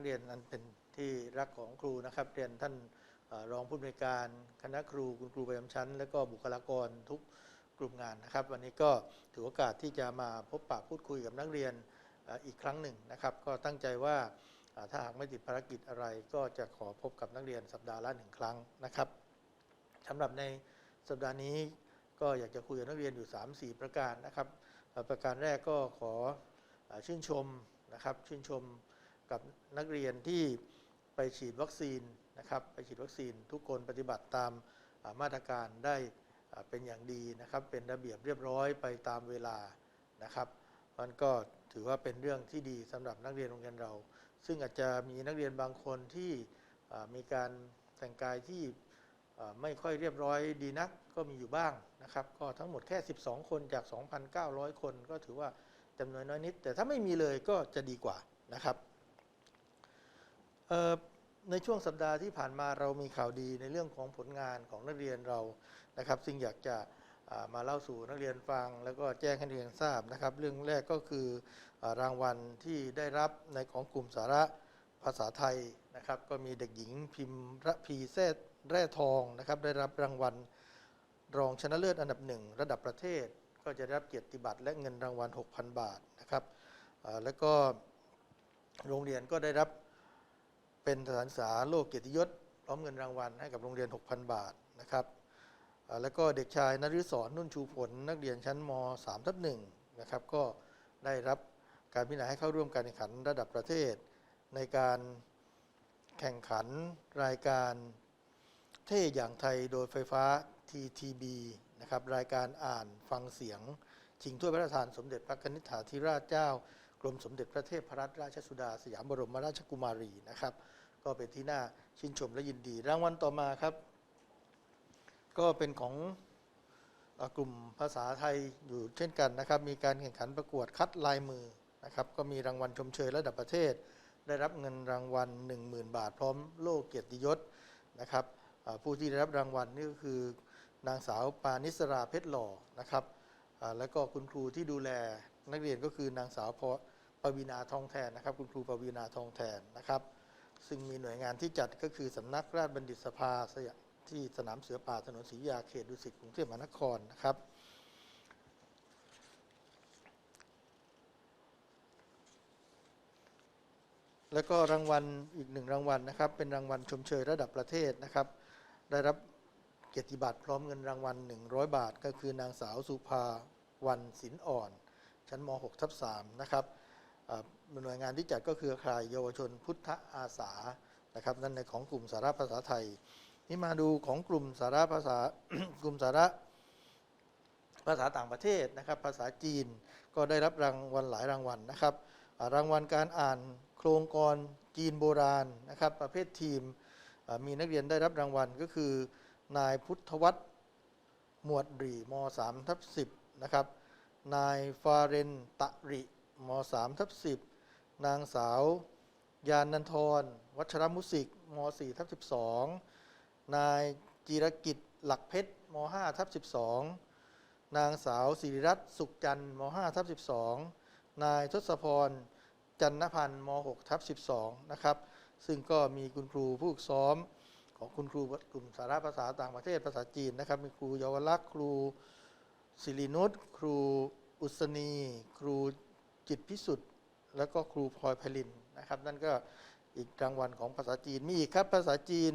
กเรียนนั้นเป็นที่รักของครูนะครับ เรียนท่านรองผู้อำนวยการคณะครูคุณครูประจำชั้น และก็บุคลากรทุกกลุ่มงานนะครับ วันนี้ก็ถือโอกาสที่จะมาพบปะพูดคุยกับนักเรียนอีกครั้งหนึ่งนะครับ ก็ตั้งใจว่าถ้าหากไม่ติดภารกิจอะไร ก็จะขอพบกับนักเรียนสัปดาห์ละหนึ่งครั้งนะครับสำหรับในสัปดาห์นี้ก็อยากจะคุยกับนักเรียนอยู่ 3-4 ประการนะครับ ประการแรกก็ขอชื่นชมนะครับชื่นชม กับนักเรียนที่ไปฉีดวัคซีนนะครับไปฉีดวัคซีนทุกคนปฏิบัติตามมาตรการได้เป็นอย่างดีนะครับเป็นระเบียบเรียบร้อยไปตามเวลานะครับมันก็ถือว่าเป็นเรื่องที่ดีสำหรับนักเรียนโรงเรียนเรา ซึ่งอาจจะมีนักเรียนบางคนที่มีการแต่งกายที่ไม่ค่อยเรียบร้อยดีนักก็มีอยู่บ้างนะครับ ก็ทั้งหมดแค่ 12 คนจาก 2,900 คนก็ถือว่าจำนวนน้อยนิด แต่ถ้าไม่มีเลยก็จะดีกว่านะครับ ในช่วงสัปดาห์ที่ผ่านมาเรามีข่าวดีในเรื่องของผลงานของนักเรียนเรานะครับ ซึ่งอยากจะมาเล่าสู่นักเรียนฟัง แล้วก็แจ้งให้นักเรียนทราบนะครับ เรื่องแรกก็คือรางวัลที่ได้รับในของกลุ่มสาระภาษาไทยนะครับ ก็มีเด็กหญิงพิมระพีแซ่แร่ทองนะครับ ได้รับรางวัลรองชนะเลิศอันดับหนึ่งระดับประเทศ ก็จะได้รับเกียรติบัตรและเงินรางวัล 6,000 บาทนะครับแล้วก็โรงเรียนก็ได้รับ เป็นสถานศึกษาโลกเกียรติยศพร้อมเงินรางวัลให้กับโรงเรียน 6,000 บาทนะครับแล้วก็เด็กชายนฤศรนุ่นชูผล นักเรียนชั้นม3ทับ1นะครับก็ได้รับการพิจารณาให้เข้าร่วมการแข่งขันระดับประเทศ ในการแข่งขันรายการเท่อย่างไทยโดยไฟฟ้า TTB นะครับรายการอ่านฟังเสียงชิงถ้วยพระราชทานสมเด็จพระกนิษฐาธิราชเจ้า กรมสมเด็จพระเทพรัตนราชสุดา สยามบรมราชกุมารีนะครับ ก็เป็นที่น่าชื่นชมและยินดี รางวัลต่อมาครับ ก็เป็นของกลุ่มภาษาไทยอยู่เช่นกันนะครับ มีการแข่งขันประกวดคัดลายมือนะครับ ก็มีรางวัลชมเชยระดับประเทศ ได้รับเงินรางวัล 10,000 บาท พร้อมโล่เกียรติยศนะครับผู้ที่ได้รับรางวัลนี่ก็คือนางสาวปานิสราเพชรหล่อนะครับแล้วก็คุณครูที่ดูแลนักเรียนก็คือนางสาวพ ปวีนาทองแทนนะครับ คุณครูปวีนาทองแทนนะครับ ซึ่งมีหน่วยงานที่จัดก็คือสำนักราชบัณฑิตสภาสยที่สนามเสือป่าถนนศรียาเขตดุสิตกรุงเทพมหานครนะครับ แล้วก็รางวัลอีกหนึ่งรางวัลนะครับ เป็นรางวัลชมเชยระดับประเทศนะครับ ได้รับเกียรติบัตรพร้อมเงินรางวัล 100 บาท ก็คือนางสาวสุภาวันศิลอ่อน ชั้นม .6 ทับ3นะครับ หน่วยงานที่จัดก็คือครือข่ายเยาวชนพุทธอาสานะครับนั่นในของกลุ่มสาระภาษาไทย นี่มาดูของกลุ่มสาระภาษากลุ่มสาระภาษาต่างประเทศนะครับ ภาษาจีนก็ได้รับรางวัลหลายรางวัลนะครับ รางวัลการอ่านโครงกรจีนโบราณนะครับ ประเภททีมมีนักเรียนได้รับรางวัลก็คือ นายพุทธวัฒน์หมวดรีม3ทับ10นะครับนายฟาเรนตะริ ม3ทับ10 นางสาวยานันทร วัชรมุสิกม4ทับ12 นายจิรกิจหลักเพชรม5ทับ12 นางสาวสิริรัตน์สุขจันทร์ม5ทับ12 นายทศพร จันนพันธ์ม6ทับ12 นะครับ ซึ่งก็มีคุณครูผู้ซ้อมของคุณครูกลุ่มสาระภาษาต่างประเทศภาษาจีนนะครับ มีครูเยาวลักษณ์ครูศิรินุชครูอุศนี ครู จิตพิสุทธิ์แล้วก็ครูพลอยไพลินนะครับ นั่นก็อีกรางวัลของภาษาจีนมีอีกครับภาษาจีน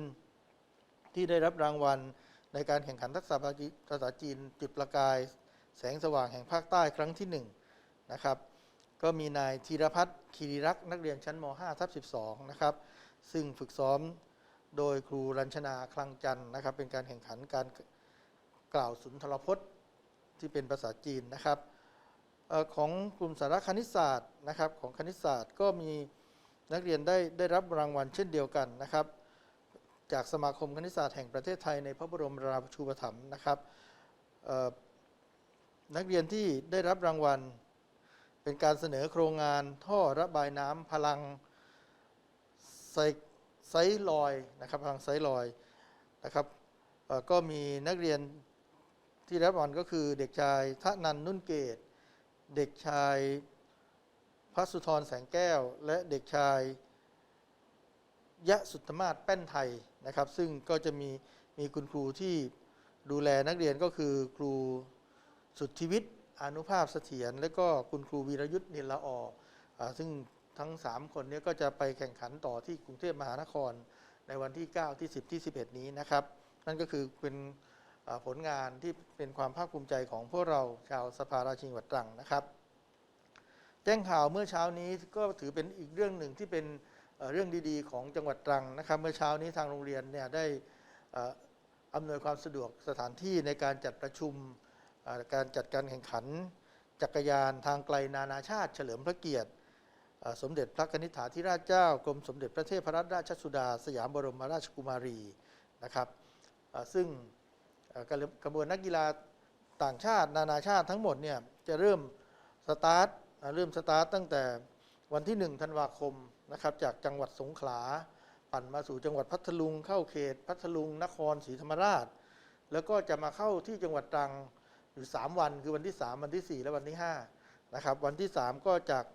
ที่ได้รับรางวัลในการแข่งขันทักษะภาษาจีนจุดประกาย แสงสว่างแห่งภาคใต้ครั้งที่หนึ่งนะครับก็มีนายธีรพัฒน์คีรีรักษ์นักเรียนชั้นม 5 ทับ12 นะครับ ซึ่งฝึกซ้อมโดยครูรัญชนาคลังจันนะครับ เป็นการแข่งขันการกล่าวสุนทรพจน์ที่เป็นภาษาจีนนะครับ ของกลุ่มสาระคณิตศาสตร์นะครับของคณิตศาสตร์ก็มีนักเรียนได้ได้รับรางวัลเช่นเดียวกันนะครับ จากสมาคมคณิตศาสตร์แห่งประเทศไทยในพระบรมราชูปถัมภ์นะครับนักเรียนที่ได้รับรางวัล เป็นการเสนอโครงงานท่อระบายน้ำพลังไซไซส์ลอยนะครับทางไซส์ลอยนะครับก็มีนักเรียนที่รับรางวัลก็คือเด็กชายทะนันนุ่นเกต เด็กชายพระสุธรแสงแก้ว และเด็กชายยะสุตมาศแป้นไทยนะครับ ซึ่งก็จะมีมีคุณครูที่ดูแลนักเรียนก็คือครูสุทธิวิทย์อนุภาพเสถียรและก็คุณครูวีรยุทธ์นิลละออซึ่งทั้ง 3 คนนี้ก็จะไปแข่งขันต่อที่กรุงเทพมหานครในวันที่ 9 ที่ 10 ที่ 11 นี้นะครับ นั่นก็คือเป็น ผลงานที่เป็นความภาคภูมิใจของพวกเราชาวสภาราชินีจังหวัดตรังนะครับ แจ้งข่าวเมื่อเช้านี้ก็ถือเป็นอีกเรื่องหนึ่งที่เป็นเรื่องดีๆ ของจังหวัดตรังนะครับ เมื่อเช้านี้ทางโรงเรียนเนี่ยได้อำนวยความสะดวกสถานที่ในการจัดประชุมการจัดการแข่งขัน จักรยานทางไกลนานาชาติ เฉลิมพระเกียรติ สมเด็จพระนิษฐาธิราชเจ้ากรมสมเด็จพระเทพรัตนราชสุดา สยามบรมราชกุมารีนะครับซึ่ง กระบวนนักกีฬาต่างชาติ นานาชาติทั้งหมดเนี่ยจะเริ่มสตาร์ทเริ่มสตาร์ทตั้งแต่วันที่ 1 ธันวาคมนะครับจากจังหวัดสงขลา ปั่นมาสู่จังหวัดพัทลุง เข้าเขต พัทลุงนครศรีธรรมราช แล้วก็จะมาเข้าที่จังหวัดตรังอยู่ 3 วันคือวันที่ 3 วันที่ 4 และวันที่5นะครับวันที่ 3 ก็จาก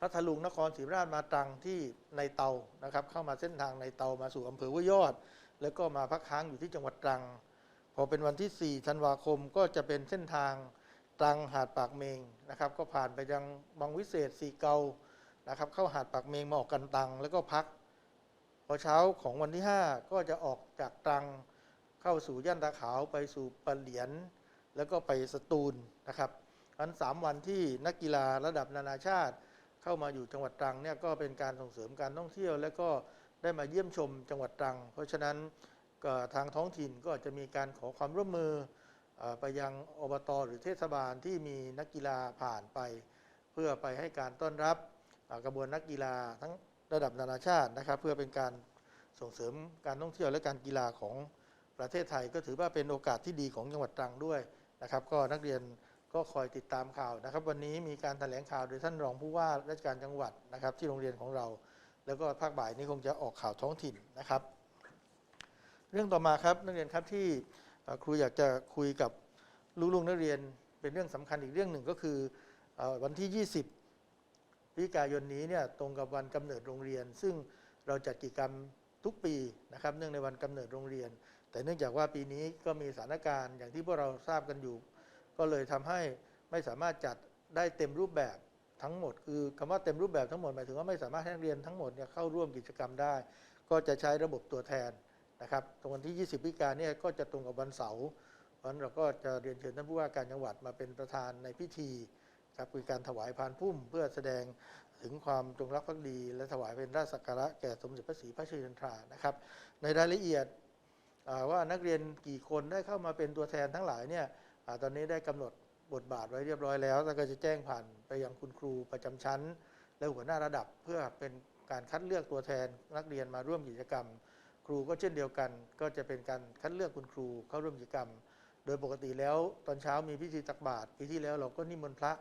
พัทลุงนครศรีธรรมราชมาตรังที่ในเตานะครับเข้ามาเส้นทางในเตามาสู่อำเภอห้วยยอด แล้วก็มาพักค้างอยู่ที่จังหวัดตรัง อเป็นวันที่4ธันวาคมก็จะเป็นเส้นทางตรังหาดปากเมงนะครับ ก็ผ่านไปยังบางวิเศษสีเกานะครับ เข้าหาดปากเมงมาออกกันตังแล้วก็พัก พอเช้าของวันที่ 5 ก็จะออกจากตรังเข้าสู่ย่านตาขาวไปสู่ปะเหลียน แล้วก็ไปสตูลนะครับอันสามวันที่นักกีฬาระดับนานาชาติ เข้ามาอยู่จังหวัดตรังเนี่ยก็เป็นการส่งเสริมการท่องเที่ยว และก็ได้มาเยี่ยมชมจังหวัดตรัง เพราะฉะนั้น ก็ทางท้องถิ่นก็จะมีการขอความร่วมมืออไปยังอบตหรือเทศบาลที่มีนักกีฬาผ่านไป เพื่อไปให้การต้อนรับกระบวนนักกีฬาทั้งระดับนานาชาตินะครับ เพื่อเป็นการส่งเสริมการท่องเที่ยวและการกีฬาของประเทศไทย ก็ถือว่าเป็นโอกาสที่ดีของจังหวัดตรังด้วยนะครับ ก็นักเรียนก็คอยติดตามข่าวนะครับ วันนี้มีการแถลงข่าวโดยท่านรองผู้ว่าราชการจังหวัดนะครับ ที่โรงเรียนของเรา แล้วก็ภาคบ่ายนี้คงจะออกข่าวท้องถิ่นนะครับ เรื่องต่อมาครับนักเรียนครับที่ครูอยากจะคุยกับลูกๆนักเรียนเป็นเรื่องสำคัญอีกเรื่องหนึ่งก็คืออวันที่ 20พฤศจิกายนนี้เนี่ยตรงกับวันกำเนิดโรงเรียน ซึ่งเราจัดกิจกรรมทุกปีนะครับเนื่องในวันกำเนิดโรงเรียน แต่เนื่องจากว่าปีนี้ก็มีสถานการณ์อย่างที่พวกเราทราบกันอยู่ ก็เลยทำให้ไม่สามารถจัดได้เต็มรูปแบบทั้งหมด คือคำว่าเต็มรูปแบบทั้งหมดหมายถึงว่าไม่สามารถให้นักเรียนทั้งหมดเนี่ยเข้าร่วมกิจกรรมได้ ก็จะใช้ระบบตัวแทน นะครับตรงวันที่ 20พิกายนเนี่ยก็จะตรงกับวันเสาร์เพราะนั้นเราก็จะเรียนเชิญท่านผู้ว่าการจังหวัดมาเป็นประธานในพิธีครับคือการถวายพานพุ่มเพื่อแสดงถึงความจงรักภักดี และถวายเป็นราชสักการะแก่สมเด็จพระศรีพระชนทรานะครับ ในรายละเอียดว่านักเรียนกี่คนได้เข้ามาเป็นตัวแทนทั้งหลายเนี่ยอตอนนี้ได้กำหนดบทบาทไว้เรียบร้อยแล้วแล้วก็จะแจ้งผ่านไปยังคุณครูประจำชั้น และหัวหน้าระดับเพื่อเป็นการคัดเลือกตัวแทนนักเรียนมาร่วมกิจกรรม ครูก็เช่นเดียวกัน ก็จะเป็นการคัดเลือกคุณครูเข้าร่วมกิจกรรม โดยปกติแล้วตอนเช้ามีพิธีตักบาตรปีที่แล้วเราก็นิมนต์พระ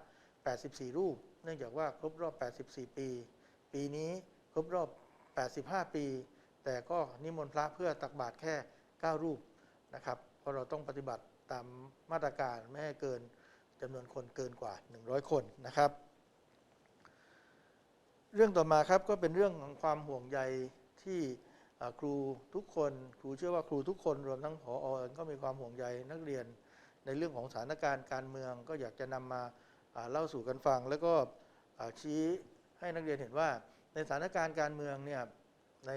84 รูป เนื่องจากว่าครบรอบ 84 ปี ปีนี้ครบรอบ 85 ปี แต่ก็นิมนต์พระเพื่อตักบาตรแค่ 9 รูปนะครับเพราะเราต้องปฏิบัติตามมาตรการไม่ให้เกินจำนวนคนเกินกว่า 100 คนนะครับ เรื่องต่อมาครับก็เป็นเรื่องของความห่วงใยที่ ครูทุกคนครูเชื่อว่าครูทุกคนรวมทั้งผออก็มีความห่วงใยนักเรียน ในเรื่องของสถานการณ์การเมือง ก็อยากจะนำมาอ่าเล่าสู่กันฟัง แล้วก็ชี้ให้นักเรียนเห็นว่าในสถานการณ์การเมืองเนี่ยใน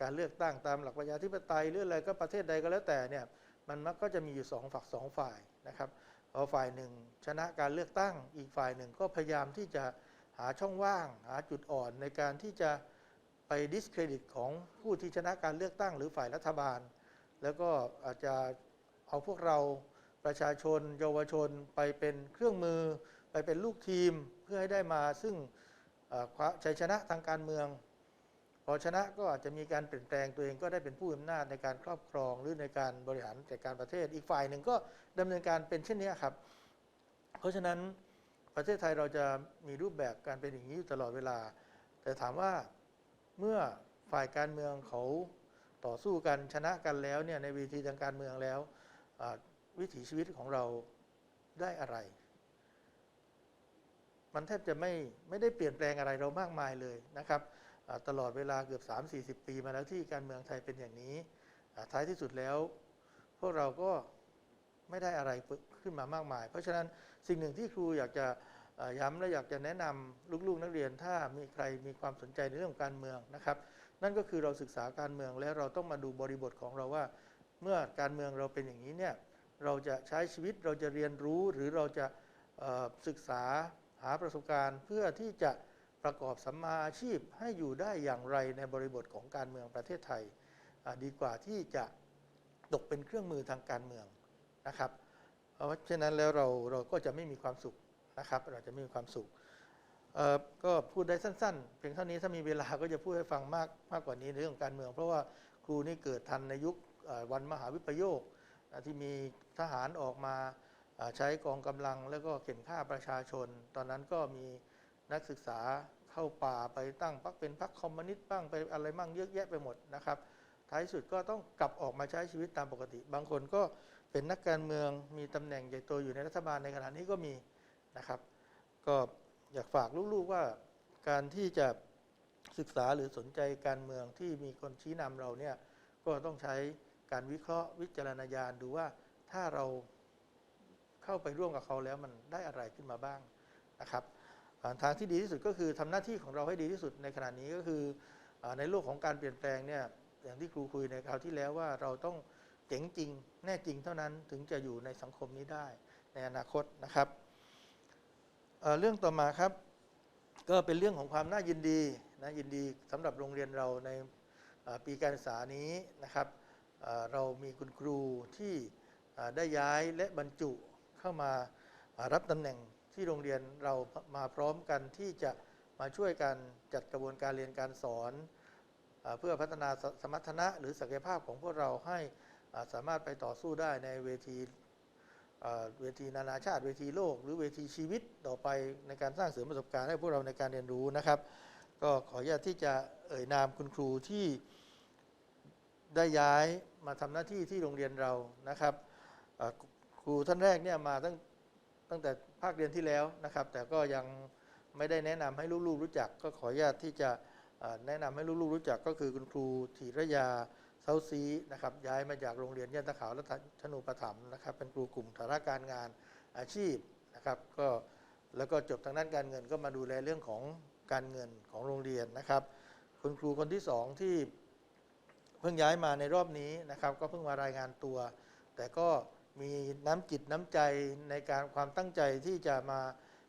การเลือกตั้งตามหลักประชาธิปไตยหรืออะไรก็ประเทศใดก็แล้วแต่เนี่ยมันมักก็จะมีอยู่สองฝักสองฝ่ายนะครับพอฝ่ายหนึ่งชนะการเลือกตั้ง อีกฝ่ายหนึ่งก็พยายามที่จะหาช่องว่าง หาจุดอ่อนในการที่จะ ไปดิสเครดิตของผู้ที่ชนะการเลือกตั้งหรือฝ่ายรัฐบาล แล้วก็อาจจะเอาพวกเราประชาชน เยาวชนไปเป็นเครื่องมือ ไปเป็นลูกทีมเพื่อให้ได้มาซึ่งชัยชนะทางการเมือง พอชนะก็อาจจะมีการเปลี่ยนแปลงตัวเองก็ได้เป็นผู้อำนาจในการครอบครองหรือในการบริหารจัดการประเทศ อีกฝ่ายหนึ่งก็ดำเนินการเป็นเช่นนี้ครับ เพราะฉะนั้นประเทศไทยเราจะมีรูปแบบการเป็นอย่างนี้อยู่ตลอดเวลา แต่ถามว่า เมื่อฝ่ายการเมืองเขาต่อสู้กันชนะกันแล้วเนี่ยในเวทีทางการเมืองแล้ววิถีชีวิตของเราได้อะไร มันแทบจะไม่ไม่ได้เปลี่ยนแปลงอะไรเรามากมายเลยนะครับตลอดเวลาเกือบ 3-40 ปีมาแล้วที่การเมืองไทยเป็นอย่างนี้ท้ายที่สุดแล้ว พวกเราก็ไม่ได้อะไรขึ้นมามากมาย เพราะฉะนั้นสิ่งหนึ่งที่ครูอยากจะ ย้ำและอยากจะแนะนำลูกๆนักเรียนถ้ามีใครมีความสนใจในเรื่องของการเมืองนะครับ นั่นก็คือเราศึกษาการเมืองและเราต้องมาดูบริบทของเราว่า เมื่อการเมืองเราเป็นอย่างนี้เนี่ยเราจะใช้ชีวิตเราจะเรียนรู้หรือเราจะศึกษาหาประสบการณ์ เพื่อที่จะประกอบสัมมาอาชีพให้อยู่ได้อย่างไรในบริบทของการเมืองประเทศไทย ดีกว่าที่จะตกเป็นเครื่องมือทางการเมืองนะครับ เพราะฉะนั้นแล้วเราเราก็จะไม่มีความสุข นะครับ เราจะไม่มีความสุขก็พูดได้สั้นๆ เพียงเท่านี้ถ้ามีเวลาก็จะพูดให้ฟังมากมากกว่านี้ในเรื่องการเมือง เพราะว่าครูนี่เกิดทันในยุควันมหาวิปโยคที่มีทหารออกมาใช้กองกำลังแล้วก็เข็นฆ่าประชาชน ตอนนั้นก็มีนักศึกษาเข้าป่าไปตั้งพรรคเป็นพรรคคอมมิวนิสต์บ้างไปอะไรมั่งเยอะแยะไปหมดนะครับ ท้ายสุดก็ต้องกลับออกมาใช้ชีวิตตามปกติ บางคนก็เป็นนักการเมืองมีตำแหน่งใหญ่โตอยู่ในรัฐบาลในขณะนี้ก็มี นะครับ ก็อยากฝากลูกๆว่าการที่จะศึกษาหรือสนใจการเมืองที่มีคนชี้นำเราเนี่ยก็ต้องใช้การวิเคราะห์วิจารณญาณดูว่าถ้าเราเข้าไปร่วมกับเขาแล้วมันได้อะไรขึ้นมาบ้างนะครับทางที่ดีที่สุดก็คือทำหน้าที่ของเราให้ดีที่สุดในขณะนี้ก็คือในโลกของการเปลี่ยนแปลงเนี่ยอย่างที่ครูคุยในคราวที่แล้วว่าเราต้องเจ๋งจริงแน่จริงเท่านั้นถึงจะอยู่ในสังคมนี้ได้ในอนาคตนะครับ เรื่องต่อมาครับ ก็เป็นเรื่องของความน่ายินดีนะยินดีสำหรับโรงเรียนเราในปีการศึกษานี้นะครับเรามีคุณครูที่ได้ย้ายและบรรจุเข้ามารับตำแหน่งที่โรงเรียนเรามาพร้อมกันที่จะมาช่วยกันจัดกระบวนการเรียนการสอน เพื่อพัฒนาสมรรถนะหรือศักยภาพของพวกเราให้สามารถไปต่อสู้ได้ในเวที เวทีนานาชาติเวทีโลก หรือเวทีชีวิตต่อไปในการสร้างเสริมประสบการณ์ให้พวกเราในการเรียนรู้นะครับ ก็ขออนุญาตที่จะเอ่ยนามคุณครูที่ได้ย้ายมาทำหน้าที่ที่โรงเรียนเรานะครับครูท่านแรกเนี่ยมาตั้งตั้งแต่ภาคเรียนที่แล้วนะครับ แต่ก็ยังไม่ได้แนะนำให้ลูกๆรู้จัก ก็ขออนุญาตที่จะแนะนำให้ลูกๆรู้จักก็คือคุณครูธีรยา เซาซีนะครับย้ายมาจากโรงเรียนย่านตะขาวและชนูปถัมนะครับเป็นครูกลุ่มฐานะการงานอาชีพนะครับก็แล้วก็จบทางด้านการเงินก็มาดูแลเรื่องของการเงินของโรงเรียนนะครับ คุณครูคนที่สองที่เพิ่งย้ายมาในรอบนี้นะครับก็เพิ่งมารายงานตัว แต่ก็มีน้ำจิตน้ำใจในการความตั้งใจที่จะมา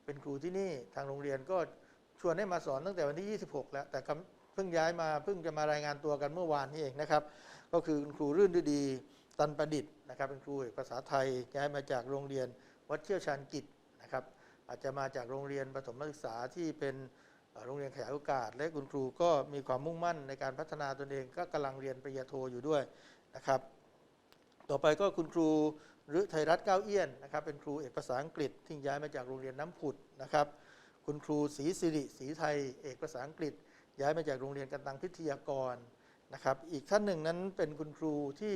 เป็นครูที่นี่ทางโรงเรียนก็ชวนให้มาสอนตั้งแต่วันที่ 26 แล้วแต่กำ เพิ่งย้ายมาเพิ่งจะมารายงานตัวกันเมื่อวานนี้เองนะครับ ก็คือคุณครูรื่นฤดี ตันประดิษฐ์นะครับ เป็นครูเอกภาษาไทยย้ายมาจากโรงเรียนวัดเชี่ยวชาญกิจนะครับ อาจจะมาจากโรงเรียนประถมศึกษาที่เป็นโรงเรียนขยายโอกาส และคุณครูก็มีความมุ่งมั่นในการพัฒนาตนเองก็กำลังเรียนปริญญาโทอยู่ด้วยนะครับ ต่อไปก็คุณครูฤทัยรัตน์ก้าวเอี้ยนนะครับ เป็นครูเอกภาษาอังกฤษที่ย้ายมาจากโรงเรียนน้ำผุดนะครับ คุณครูศรีสิริศรีไทยเอกภาษาอังกฤษ ย้ายมาจากโรงเรียนกันตังพิทยากรนะครับ อีกท่านหนึ่งนั้นเป็นคุณครูที่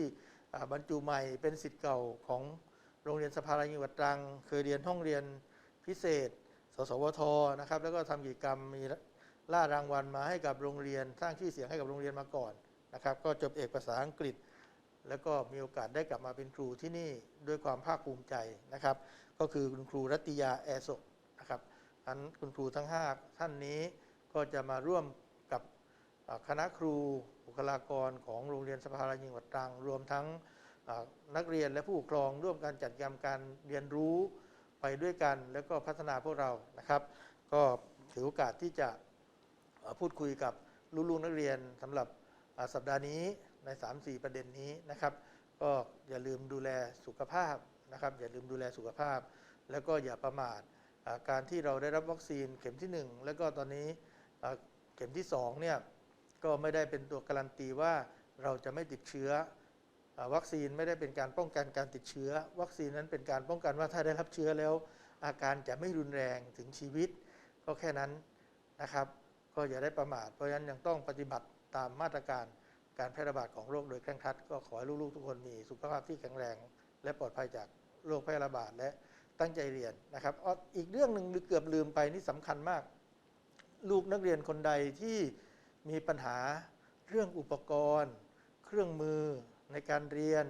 บรรจุใหม่เป็นสิทธิ์เก่าของโรงเรียนสภาราญิวัดตรัง เคยเรียนห้องเรียนพิเศษ สสวทนะครับ แล้วก็ทำกิจกรรมมีล่ารางวัลมาให้กับโรงเรียนสร้างชื่อเสียงให้กับโรงเรียนมาก่อนนะครับ ก็จบเอกภาษาอังกฤษ แล้วก็มีโอกาสได้กลับมาเป็นครูที่นี่ด้วยความภาคภูมิใจนะครับ ก็คือคุณครูรัตยาแอโศนะครับอันคุณครูทั้ง 5 ท่านนี้ก็จะมาร่วม คณะครูบุคลากรของโรงเรียนสภารายิงหวัดตรัง รวมทั้งนักเรียนและผู้ปกครองร่วมกันจัดกิจกรรมการเรียนรู้ไปด้วยกัน แล้วก็พัฒนาพวกเรานะครับ ก็ถือโอกาสที่จะพูดคุยกับลูกๆนักเรียนสำหรับสัปดาห์นี้ใน 3-4 ประเด็นนี้นะครับ ก็อย่าลืมดูแลสุขภาพนะครับ อย่าลืมดูแลสุขภาพ แล้วก็อย่าประมาทการที่เราได้รับวัคซีนเข็มที่ 1 แล้วก็ตอนนี้เข็มที่2เนี่ย ก็ไม่ได้เป็นตัวการันตีว่าเราจะไม่ติดเชื้อวัคซีนไม่ได้เป็นการป้องกันการติดเชื้อ วัคซีนนั้นเป็นการป้องกันว่าถ้าได้รับเชื้อแล้ว อาการจะไม่รุนแรงถึงชีวิต ก็แค่นั้นนะครับ ก็อย่าได้ประมาทเพราะฉะนั้นยังต้องปฏิบัติตามมาตรการการแพร่ระบาดของโรคโดยเคร่งครัด ก็ขอให้ลูกๆทุกคนมีสุขภาพที่แข็งแรง และปลอดภัยจากโรคแพร่ระบาดและตั้งใจเรียนนะครับอีกเรื่องหนึ่งเกือบลืมไปนี่สำคัญมาก ลูกนักเรียนคนใดที่ มีปัญหาเรื่องอุปกรณ์ เครื่องมือในการเรียน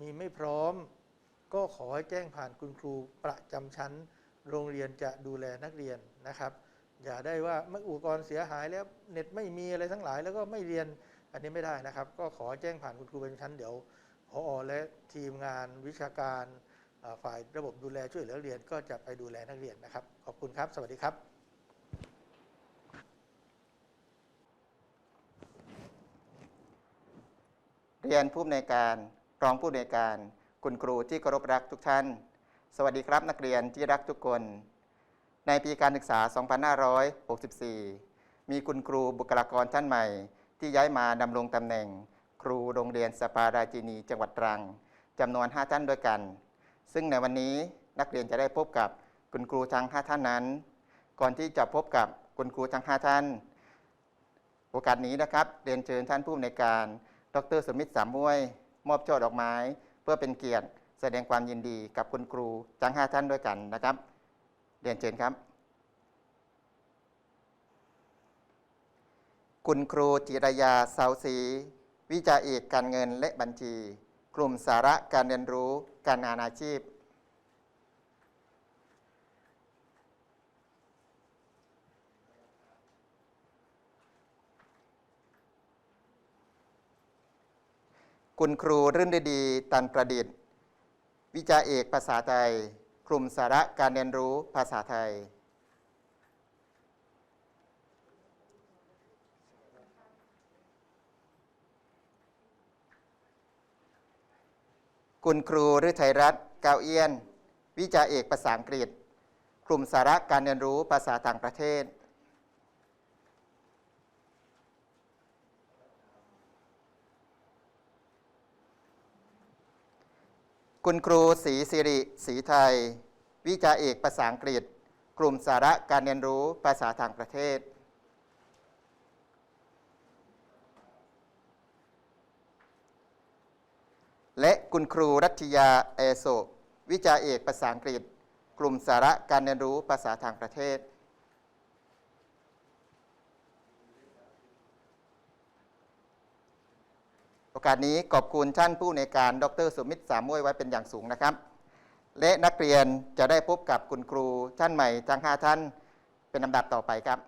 มีไม่พร้อม ก็ขอให้แจ้งผ่านคุณครูประจำชั้น โรงเรียนจะดูแลนักเรียนนะครับ อย่าได้ว่าเมื่ออุปกรณ์เสียหายแล้วเน็ตไม่มีอะไรทั้งหลาย แล้วก็ไม่เรียนอันนี้ไม่ได้นะครับ ก็ขอแจ้งผ่านคุณครูประจำชั้นเดี๋ยวพอและทีมงานวิชาการฝ่ายระบบดูแลช่วยเหลือเรียนก็จะไปดูแลนักเรียนนะครับ ขอบคุณครับ สวัสดีครับ เรียนผู้อำนวยการรองผู้อำนวยการ คุณครูที่เคารพรักทุกท่าน สวัสดีครับนักเรียนที่รักทุกคน ในปีการศึกษา 2564 มีคุณครูบุคลากรท่านใหม่ ที่ย้ายมาดำรงตำแหน่ง ครูโรงเรียนสปาราจินีจังหวัดตรังจำนวน 5 ท่านด้วยกัน ซึ่งในวันนี้นักเรียนจะได้พบกับคุณครูทั้ง 5 ท่านนั้น ก่อนที่จะพบกับคุณครูทั้ง 5 ท่าน โอกาสนี้นะครับเรียนเชิญท่านผู้อำนวยการ ดรสมิทธิ์สามมวย มอบช่อดอกไม้ เพื่อเป็นเกียรติแสดงความยินดีกับคุณครูทั้งห้าท่านด้วยกันนะครับเรียนเชิญครับ คุณครูจิรยาเสาศรีวิจาเอกการเงินและบัญชี กลุ่มสาระการเรียนรู้การงานอาชีพ คุณครูรื่นฤดีตันประดิษฐ์ วิชาเอกภาษาไทย กลุ่มสาระการเรียนรู้ภาษาไทย คุณครูฤทัยรัตน์กาวเอียน วิชาเอกภาษาอังกฤษ กลุ่มสาระการเรียนรู้ภาษาต่างประเทศ คุณครูศรีสิริศรีไทย วิชาเอกภาษาอังกฤษ กลุ่มสาระการเรียนรู้ภาษาต่างประเทศ และคุณครูรัชยาเอโซวิชาเอกภาษาอังกฤษ กลุ่มสาระการเรียนรู้ภาษาต่างประเทศ โอกาสนี้ขอบคุณท่านผู้ในการ ดรสุมิทธิ์สามมวยไว้เป็นอย่างสูงนะครับ และนักเรียนจะได้พบกับคุณครูท่านใหม่ทั้ง 5 ท่านเป็นลำดับต่อไปครับ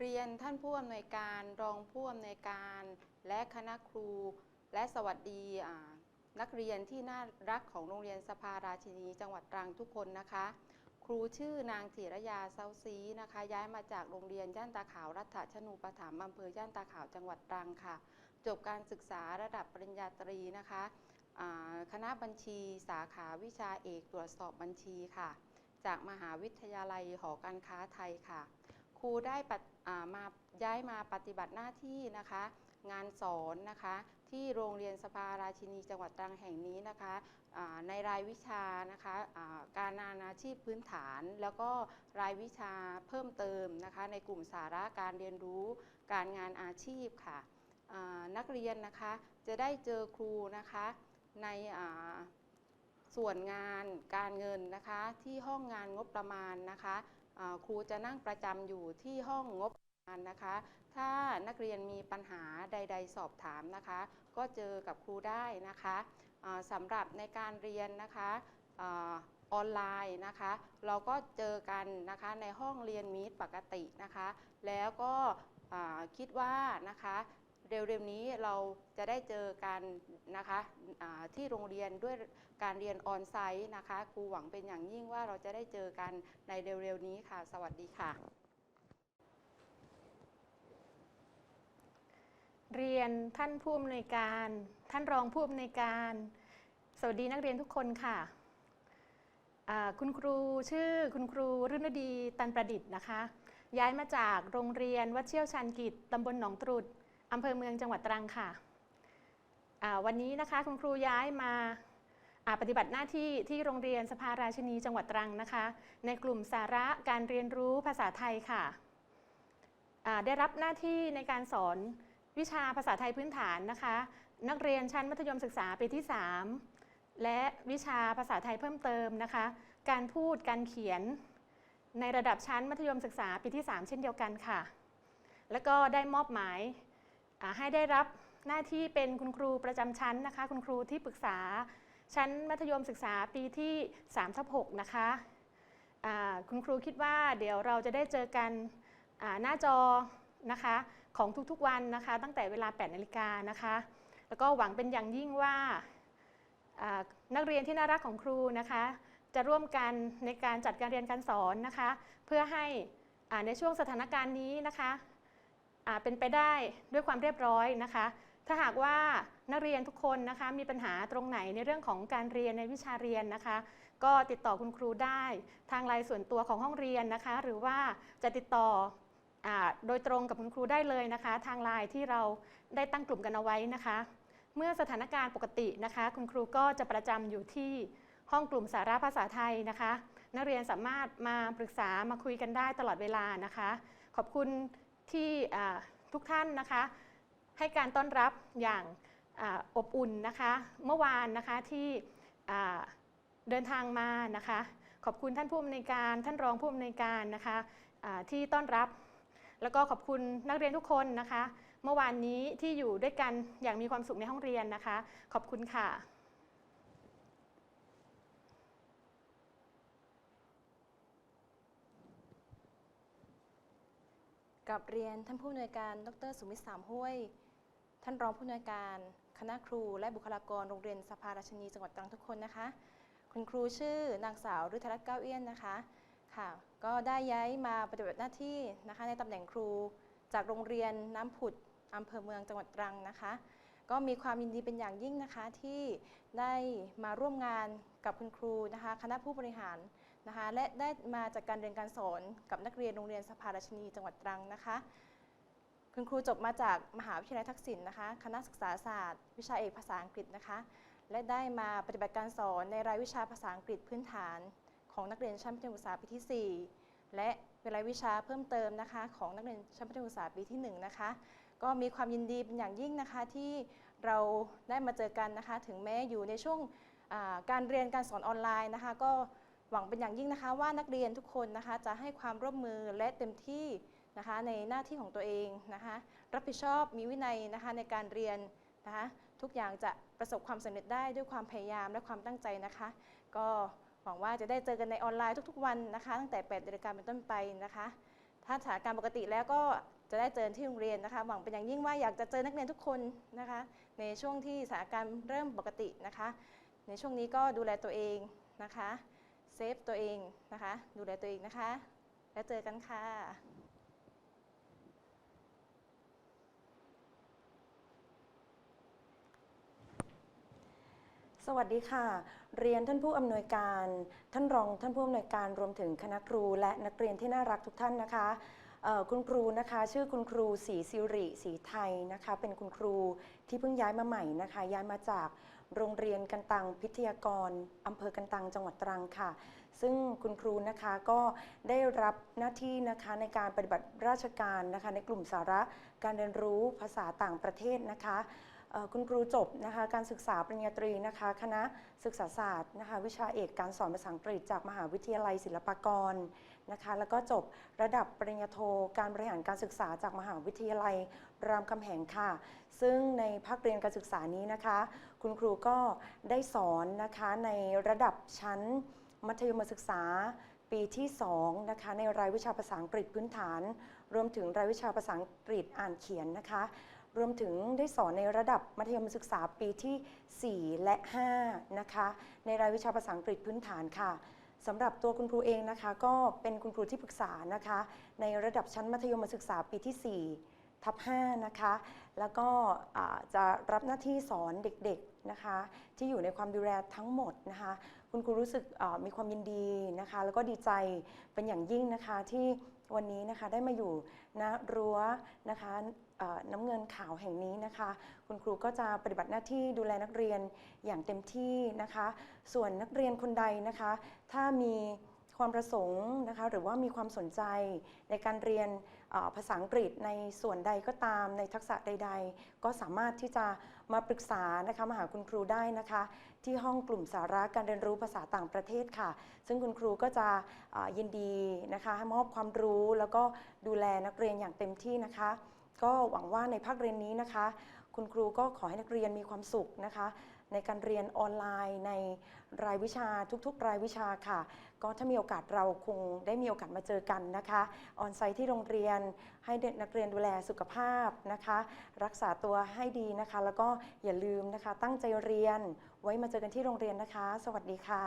เรียนท่านผู้อำนวยการรองผู้อำนวยการและคณะครู และสวัสดีนักเรียนที่น่ารักของโรงเรียนสภาราชินีจังหวัดตรังทุกคนนะคะ ครูชื่อนางจิรยาเซาซีนะคะ ย้ายมาจากโรงเรียนย่านตาขาวรัฐชนูปถัมภ์อำเภอย่านตาขาวจังหวัดตรังค่ะ จบการศึกษาระดับปริญญาตรีนะคะคณะบัญชีสาขาวิชาเอกตรวจสอบบัญชีค่ะ จากมหาวิทยาลัยหอการค้าไทยค่ะ ครูได้มาย้ายมาปฏิบัติหน้าที่นะคะ งานสอนนะคะ ที่โรงเรียนสภาราชินีจังหวัดตรังแห่งนี้นะคะในรายวิชานะคะการงานอาชีพพื้นฐาน แล้วก็รายวิชาเพิ่มเติมนะคะในกลุ่มสาระการเรียนรู้การงานอาชีพค่ะนักเรียนนะคะจะได้เจอครูนะคะในส่วนงานการเงินนะคะที่ห้องงานงบประมาณนะคะครูจะนั่งประจำอยู่ที่ห้องงบประมาณนะคะ ถ้านักเรียนมีปัญหาใด ๆ สอบถามนะคะ ก็เจอกับครูได้นะคะสำหรับในการเรียนนะคะออนไลน์นะคะ เราก็เจอกันนะคะในห้องเรียนมีดปกตินะคะ แล้วก็คิดว่านะคะเร็วๆนี้เราจะได้เจอกันนะคะที่โรงเรียนด้วยการเรียนออนไซต์นะคะครูหวังเป็นอย่างยิ่งว่าเราจะได้เจอกันในเร็วๆนี้ค่ะ สวัสดีค่ะ เรียนท่านผู้อำนวยการ ท่านรองผู้อำนวยการ สวัสดีนักเรียนทุกคนค่ะ คุณครูชื่อคุณครูรุ่นดีตันประดิษฐ์นะคะ ย้ายมาจากโรงเรียนวัดเชี่ยวชันกิจตำบลหนองตรุษอำเภอเมืองจังหวัดตรังค่ะ วันนี้นะคะคุณครูย้ายมาปฏิบัติหน้าที่ที่โรงเรียนสภาราชินีจังหวัดตรังนะคะ ในกลุ่มสาระการเรียนรู้ภาษาไทยค่ะ ได้รับหน้าที่ในการสอน วิชาภาษาไทยพื้นฐานนะคะ นักเรียนชั้นมัธยมศึกษาปีที่และวิชาภาษาไทยเพิ่มเติมนะคะ การพูดการเขียนในระดับชั้นมัธยมศึกษาปีที่ 3 เช่นเดียวกันค่ะ แล้วก็ได้มอบหมายให้ได้รับหน้าที่เป็นคุณครูประจำชั้นนะคะ คุณครูที่ปรึกษาชั้นมัธยมศึกษาปีที่3ทับ6นะคะคุณครูคิดว่าเดี๋ยวเราจะได้เจอกันหน้าจอนะคะ ของทุกๆวันนะคะ ตั้งแต่เวลา 8 นาฬิกานะคะ แล้วก็หวังเป็นอย่างยิ่งว่านักเรียนที่น่ารักของครูนะคะ จะร่วมกันในการจัดการเรียนการสอนนะคะ เพื่อให้ในช่วงสถานการณ์นี้นะคะเป็นไปได้ด้วยความเรียบร้อยนะคะ ถ้าหากว่านักเรียนทุกคนนะคะมีปัญหาตรงไหนในเรื่องของการเรียนในวิชาเรียนนะคะ ก็ติดต่อคุณครูได้ ทางไลน์ส่วนตัวของห้องเรียนนะคะ หรือว่าจะติดต่อ โดยตรงกับคุณครูได้เลยนะคะ ทางไลน์ที่เราได้ตั้งกลุ่มกันเอาไว้นะคะ เมื่อสถานการณ์ปกตินะคะ คุณครูก็จะประจำอยู่ที่ห้องกลุ่มสาระภาษาไทยนะคะ นักเรียนสามารถมาปรึกษามาคุยกันได้ตลอดเวลานะคะ ขอบคุณที่ทุกท่านนะคะ ให้การต้อนรับอย่างออบอุ่นนะคะ เมื่อวานนะคะที่เดินทางมานะคะ ขอบคุณท่านผู้อำนวยการท่านรองผู้อำนวยการนะคะที่ต้อนรับ แล้วก็ขอบคุณนักเรียนทุกคนนะคะ เมื่อวานนี้ที่อยู่ด้วยกันอย่างมีความสุขในห้องเรียนนะคะ ขอบคุณค่ะกับเรียนท่านผู้อำนวยการ ดรสุมิตรสามห้วย ท่านรองผู้อำนวยการ คณะครู และบุคลากรโรงเรียนสภาราชนีจังหวัดตรังทุกคนนะคะ คุณครูชื่อนางสาวฤทธรัตน์เก้าเอี้ยนนะคะ ค่ะ ก็ได้ย้ายมาปฏิบัติหน้าที่นะคะในตำแหน่งครูจากโรงเรียนน้ำผุดอำเภอเมืองจังหวัดตรังนะคะ ก็มีความยินดีเป็นอย่างยิ่งนะคะที่ได้มาร่วมงานกับคุณครูนะคะคณะผู้บริหารนะคะและได้มาจากการเรียนการสอนกับนักเรียนโรงเรียนสภาราชินีจังหวัดตรังนะคะคุณครูจบมาจากมหาวิทยาลัยทักษิณนะคะ คณะศึกษาศาสตร์ วิชาเอกภาษาอังกฤษนะคะ และได้มาปฏิบัติการสอนในรายวิชาภาษาอังกฤษพื้นฐาน ของนักเรียนชั้นมัธยมศึกษาปีที่ 4 และเป็นราวิชาเพิ่มเติมนะคะ ของนักเรียนชั้นมัธยมศึกษาปีที่ 1 นะคะ ก็มีความยินดีเป็นอย่างยิ่งนะคะที่เราได้มาเจอกันนะคะ ถึงแม้อยู่ในช่วงการเรียนการสอนออนไลน์นะคะ ก็หวังเป็นอย่างยิ่งนะคะ ว่านักเรียนทุกคนนะคะจะให้ความร่วมมือและเต็มที่นะคะในหน้าที่ของตัวเองนะคะ รับผิดชอบมีวินัยนะคะในการเรียนนะคะทุกอย่างจะประสบความสำเร็จได้ด้วยความพยายามและความตั้งใจนะคะ ก็ หวังว่าจะได้เจอกันในออนไลน์ทุกๆวันนะคะ ตั้งแต่8นาฬิกาเป็นต้นไปนะคะ ถ้าสถานการณ์ปกติแล้วก็จะได้เจอที่โรงเรียนนะคะ หวังเป็นอย่างยิ่งว่าอยากจะเจอนักเรียนทุกคนนะคะ ในช่วงที่สถานการณ์เริ่มปกตินะคะ ในช่วงนี้ก็ดูแลตัวเองนะคะเซฟตัวเองนะคะ ดูแลตัวเองนะคะ แล้วเจอกันค่ะสวัสดีค่ะ เรียนท่านผู้อำนวยการ ท่านรองท่านผู้อำนวยการรวมถึงคณะครูและนักเรียนที่น่ารักทุกท่านนะคะคุณครูนะคะ ชื่อคุณครูศรีสิริศรีไทยนะคะ เป็นคุณครูที่เพิ่งย้ายมาใหม่นะคะ ย้ายมาจากโรงเรียนกันตังพิทยากรอำเภอกันตังจังหวัดตรังค่ะ ซึ่งคุณครูนะคะก็ได้รับหน้าที่นะคะในการปฏิบัติราชการนะคะ ในกลุ่มสาระการเรียนรู้ภาษาต่างประเทศนะคะ คุณครูจบนะคะการศึกษาปริญญาตรีนะคะคณะศึกษาศาสตร์นะคะวิชาเอกการสอนภาษาอังกฤษจากมหาวิทยาลัยศิลปากรนะคะแล้วก็จบระดับปริญญาโทการบริหารการศึกษาจากมหาวิทยาลัยรามคำแหงค่ะ ซึ่งในภาคเรียนการศึกษานี้นะคะ คุณครูก็ได้สอนนะคะในระดับชั้นมัธยมศึกษาปีที่2นะคะในรายวิชาภาษาอังกฤษพื้นฐาน รวมถึงรายวิชาภาษาอังกฤษอ่านเขียนนะคะ รวมถึงได้สอนในระดับมัธยมศึกษาปีที่ 4 และ 5 นะคะ ในรายวิชาภาษาอังกฤษพื้นฐานค่ะสำหรับตัวคุณครูเองนะคะ ก็เป็นคุณครูที่ปรึกษานะคะ ในระดับชั้นมัธยมศึกษาปีที่ 4 ทับ 5 นะคะ แล้วก็จะรับหน้าที่สอนเด็กๆนะคะ ที่อยู่ในความดูแลทั้งหมดนะคะ คุณครูรู้สึกมีความยินดีนะคะ แล้วก็ดีใจเป็นอย่างยิ่งนะคะที่วันนี้นะคะได้มาอยู่ณรั้วนะคะน้ำเงินขาวแห่งนี้นะคะ คุณครูก็จะปฏิบัติหน้าที่ดูแลนักเรียนอย่างเต็มที่นะคะ ส่วนนักเรียนคนใดนะคะ ถ้ามีความประสงค์นะคะ หรือว่ามีความสนใจในการเรียน ภาษาอังกฤษในส่วนใดก็ตามในทักษะใด ๆ ก็สามารถที่จะมาปรึกษานะคะมาหาคุณครูได้นะคะ ที่ห้องกลุ่มสาระการเรียนรู้ภาษาต่างประเทศค่ะ ซึ่งคุณครูก็จะยินดีนะคะให้มอบความรู้แล้วก็ดูแลนักเรียนอย่างเต็มที่นะคะ ก็หวังว่าในภาคเรียนนี้นะคะ คุณครูก็ขอให้นักเรียนมีความสุขนะคะ ในการเรียนออนไลน์ในรายวิชาทุกๆ รายวิชาค่ะ ก็ถ้ามีโอกาสเราคงได้มีโอกาสมาเจอกันนะคะออนไซต์ที่โรงเรียนให้นักเรียนดูแลสุขภาพนะคะ รักษาตัวให้ดีนะคะ แล้วก็อย่าลืมนะคะ ตั้งใจเรียนไว้มาเจอกันที่โรงเรียนนะคะ สวัสดีค่ะ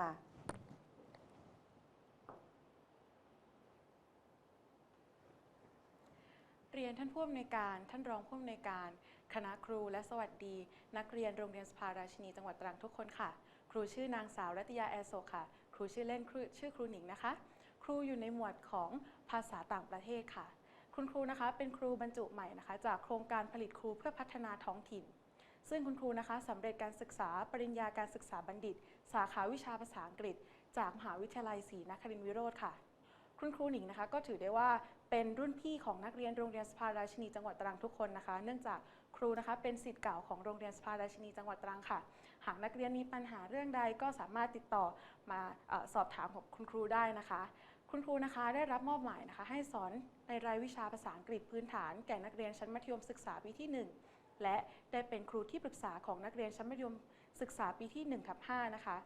เรียนท่านผู้อำนวยการ ท่านรองผู้อำนวยการ คณะครูและสวัสดี นักเรียนโรงเรียนสภาราชินีจังหวัดตรังทุกคนค่ะ ครูชื่อนางสาวรัตยาแอร์โซค่ะ ครูชื่อเล่นชื่อครูหนิงนะคะ ครูอยู่ในหมวดของภาษาต่างประเทศค่ะ คุณครูนะคะเป็นครูบรรจุใหม่นะคะ จากโครงการผลิตครูเพื่อพัฒนาท้องถิ่น ซึ่งคุณครูนะคะสำเร็จการศึกษาปริญญาการศึกษาบัณฑิต สาขาวิชาภาษาอังกฤษ จากมหาวิทยาลัยศรีนครินทรวิโรธค่ะคุณครูหนิงนะคะก็ถือได้ว่าเป็นรุ่นพี่ของนักเรียนโรงเรียนสภาราชินีจังหวัดตรังทุกคนนะคะ เนื่องจาก ครูนะคะเป็นศิษย์เก่าของโรงเรียนสภาราชินีจังหวัดตรังค่ะ หากนักเรียนมีปัญหาเรื่องใดก็สามารถติดต่อมาอสอบถามของคุณครูได้นะคะ คุณครูนะคะได้รับมอบหมายนะคะ ให้สอนในรายวิชาภาษาอังกฤษพื้นฐาน แก่นักเรียนชั้นมัธยมศึกษาปีที่ 1 และได้เป็นครูที่ปรึกษาของนักเรียนชั้นมัธยมศึกษาปีที่1ทับ5นะคะ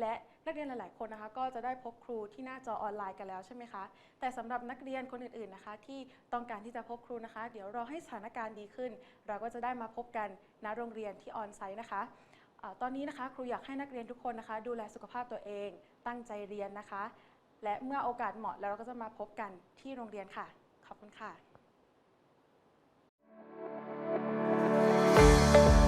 และนักเรียนหลาย ๆ คนนะคะ ก็จะได้พบครูที่หน้าจอออนไลน์กันแล้วใช่ไหมคะ แต่สำหรับนักเรียนคนอื่น ๆ นะคะ ที่ต้องการที่จะพบครูนะคะ เดี๋ยวรอให้สถานการณ์ดีขึ้น เราก็จะได้มาพบกันณโรงเรียนที่ออนไซต์นะคะตอนนี้นะคะครูอยากให้นักเรียนทุกคนนะคะ ดูแลสุขภาพตัวเอง ตั้งใจเรียนนะคะ และเมื่อโอกาสเหมาะแล้วเราก็จะมาพบกันที่โรงเรียนค่ะ ขอบคุณค่ะ